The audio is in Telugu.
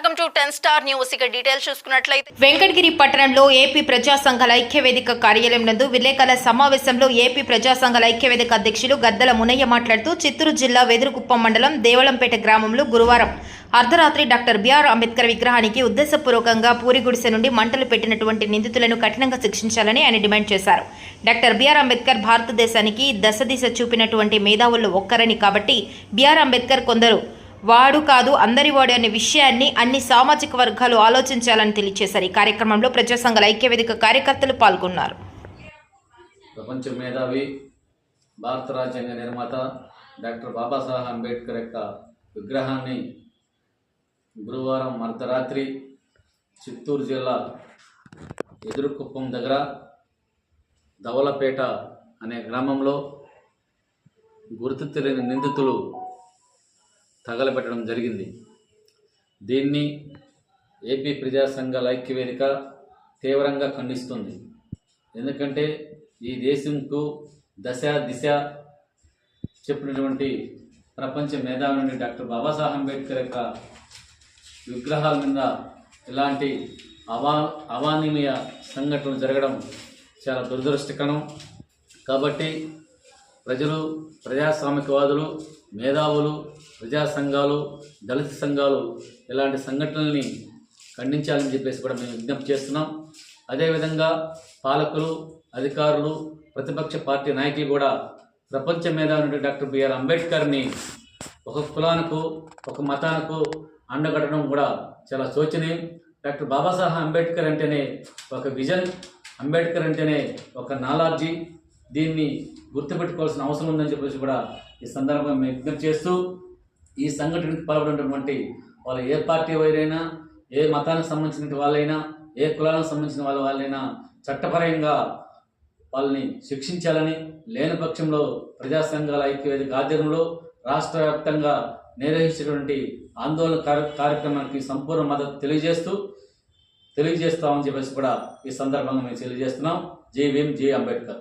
Welcome to ten star news. ఇక డీటెయిల్స్ చూసుకున్నట్లయితే వెంకటగిరి పట్టణంలో ఏపీ ప్రజా సంఘాల ఐక్యవేదిక కార్యాలయం నందు విలేకరుల సమావేశంలో ఏపీ ప్రజా సంఘాల ఐక్యవేదిక అధ్యక్షులు గద్దల మునయ్య మాట్లాడుతూ చిత్తూరు జిల్లా వెదురుకుప్పం మండలం దేవలంపేట గ్రామంలో గురువారం అర్ధరాత్రి డాక్టర్ బిఆర్ అంబేద్కర్ విగ్రహానికి ఉద్దేశపూర్వకంగా పూరి గుడిసె నుండి మంటలు పెట్టినటువంటి నిందితులను కఠినంగా శిక్షించాలని ఆయన డిమాండ్ చేశారు. డాక్టర్ బిఆర్ అంబేద్కర్ భారతదేశానికి దశ దిశ చూపినటువంటి మేధావుల్లో ఒక్కరని కాబట్టి బిఆర్ అంబేద్కర్ కొందరు వాడు కాదు అందరి వాడు అనే విషయాన్ని అన్ని సామాజిక వర్గాలు ఆలోచించాలని తెలియజేశారు ఈ కార్యక్రమంలో ప్రజాసంఘాల ఐక్యవేదిక కార్యకర్తలు పాల్గొన్నారు. ప్రపంచ మేధావి భారత రాజ్యాంగ నిర్మాత డాక్టర్ బాబాసాహెబ్ అంబేద్కర్ యొక్క విగ్రహాన్ని గురువారం అర్ధరాత్రి చిత్తూరు జిల్లా ఎదురుకుప్పం దగ్గర ధవలపేట అనే గ్రామంలో గుర్తు తెలియని నిందితులు తగలబెట్టడం జరిగింది. దీన్ని ఏపీ ప్రజాసంఘాల ఐక్యవేదిక తీవ్రంగా ఖండిస్తుంది. ఎందుకంటే ఈ దేశంకు దశ దిశ చెప్పినటువంటి ప్రపంచ మేధావి నుండి డాక్టర్ బాబాసాహెబ్ అంబేద్కర్ యొక్క విగ్రహాల మీద ఇలాంటి అవా అవానిమయ సంఘటనలు జరగడం చాలా దురదృష్టకరం. కాబట్టి ప్రజలు ప్రజాస్వామికవాదులు మేధావులు ప్రజా సంఘాలు దళిత సంఘాలు ఇలాంటి సంఘటనల్ని ఖండించాలని చెప్పేసి కూడా మేము విజ్ఞప్తి చేస్తున్నాం. అదేవిధంగా పాలకులు అధికారులు ప్రతిపక్ష పార్టీ నాయకులు కూడా ప్రపంచ మేధావి డాక్టర్ బిఆర్ అంబేద్కర్ని ఒక కులానికి ఒక మతానికి అండగట్టడం కూడా చాలా శోచనీయం. డాక్టర్ బాబాసాహెబ్ అంబేద్కర్ అంటేనే ఒక విజన్ అంబేద్కర్ అంటేనే ఒక నాలార్జీ. దీన్ని గుర్తుపెట్టుకోవాల్సిన అవసరం ఉందని చెప్పేసి కూడా ఈ సందర్భంగా మేము విజ్ఞప్తి చేస్తూ ఈ సంఘటనకు పాల్పడినటువంటి వాళ్ళు ఏ పార్టీ వారైనా ఏ మతానికి సంబంధించిన వాళ్ళైనా ఏ కులానికి సంబంధించిన వాళ్ళ వాళ్ళైనా చట్టపరంగా వాళ్ళని శిక్షించాలని లేని పక్షంలో ప్రజా సంఘాల ఐక్యవేదిక ఆధ్వర్యంలో రాష్ట్ర వ్యాప్తంగా నిర్వహించినటువంటి ఆందోళన కార్యక్రమానికి సంపూర్ణ మద్దతు తెలియజేస్తూ తెలియజేస్తామని చెప్పేసి కూడా ఈ సందర్భంగా మేము తెలియజేస్తున్నాం. జై భీమ్ జై అంబేద్కర్.